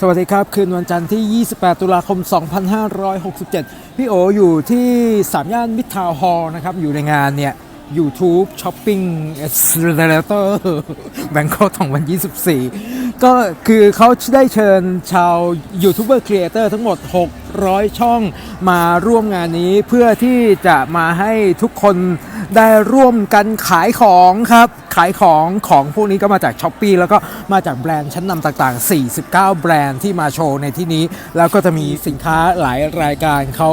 สวัสดีครับ คืนวันจันทร์ที่ 28 ตุลาคม 2567 พี่โออยู่ที่สามย่านมิตรทาวน์ฮอลล์นะครับ อยู่ในงานเนี่ย YouTube Shopping Accelerator Bangkok 2024 ก็คือเขาได้เชิญชาวยูทูบเบอร์ครีเอเตอร์ทั้งหมด 600 ช่องมาร่วมงานนี้เพื่อที่จะมาให้ทุกคน ได้ร่วมกันขายของครับ ขายของของพวกนี้ก็มาจาก s h อ p e e แล้วก็มาจากแบรนด์ชั้นนำต่างๆ 49 แบรนด์ที่มาโชว์ในที่นี้ แล้วก็จะมีสินค้าหลายรายการเขา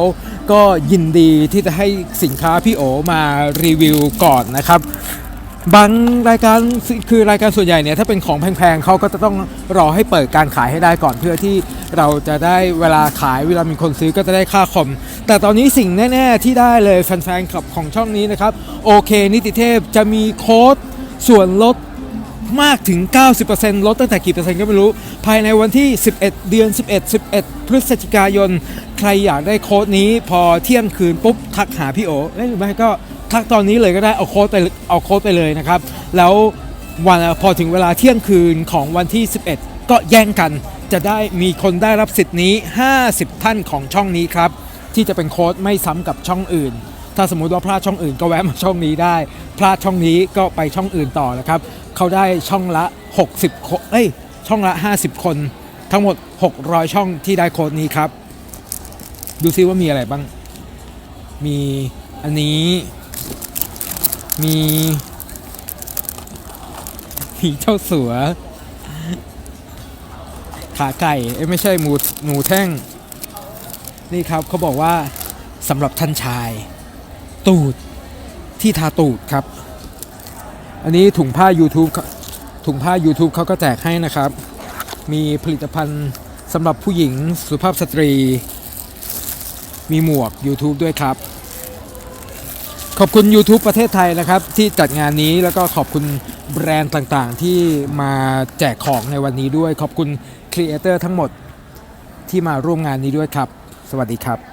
ก็ยินดีที่จะให้สินค้าพี่โอมารีวิวก่อนนะครับบางรายการคือรายการส่วนใหญ่เนี่ยถ้าเป็นของแพงๆเขาก็จะต้องรอให้เปิดการขายให้ได้ก่อนเพื่อที่เราจะได้เวลาขายเวลามีคนซื้อก็จะได้ค่าคอม แต่ตอนนี้สิ่งแน่ๆที่ได้เลยแฟนๆคลับของช่องนี้นะครับโอเค นิติเทพจะมีโค้ดส่วนลดมากถึง 90%ลดตั้งแต่กี่เปอร์เซ็นต์ก็ไม่รู้ ภายในวันที่ 11 เดือน 11 11 พฤศจิกายน ใครอยากได้โค้ดนี้พอเที่ยงคืนปุ๊บ ทักหาพี่โอเอ้ยหรือไม่ก็ทักตอนนี้เลยก็ได้เอาโค้ดไปเอาโค้ดไปเลยนะครับ แล้ววันพอถึงเวลาเที่ยงคืนของวันที่ 11 ก็แย่งกัน จะได้มีคนได้รับสิทธิ์นี้ 50 ท่านของช่องนี้ครับ ที่จะเป็นโค้ดไม่ซ้ำกับช่องอื่น ถ้าสมมุติว่าพลาดช่องอื่นก็แวะมาช่องนี้ได้ พลาดช่องนี้ก็ไปช่องอื่นต่อนะครับ เขาได้ช่องละ 60คนเอ้ยช่องละ 50 คน ทั้งหมด 600 ช่องที่ได้โค้ดนี้ครับ ดูซิว่ามีอะไรบ้าง มีอันนี้ มีมีเจ้าสัวขาไก่ เอ้ยไม่ใช่หมูหมูแท่ง นี่ครับเขาบอกว่าสำหรับท่านชาย ตูดที่ทาตูดครับ อันนี้ถุงผ้า YouTube ถุงผ้า YouTube เขาก็แจกให้นะครับ มีผลิตภัณฑ์สำหรับผู้หญิงสุภาพสตรี มีหมวก YouTube ด้วยครับ ขอบคุณ YouTube ประเทศไทยนะครับ ที่จัดงานนี้แล้วก็ขอบคุณแบรนด์ต่างๆ ที่มาแจกของในวันนี้ด้วย ขอบคุณครีเอเตอร์ทั้งหมดที่มาร่วมงานนี้ด้วยครับ วัสดีครับ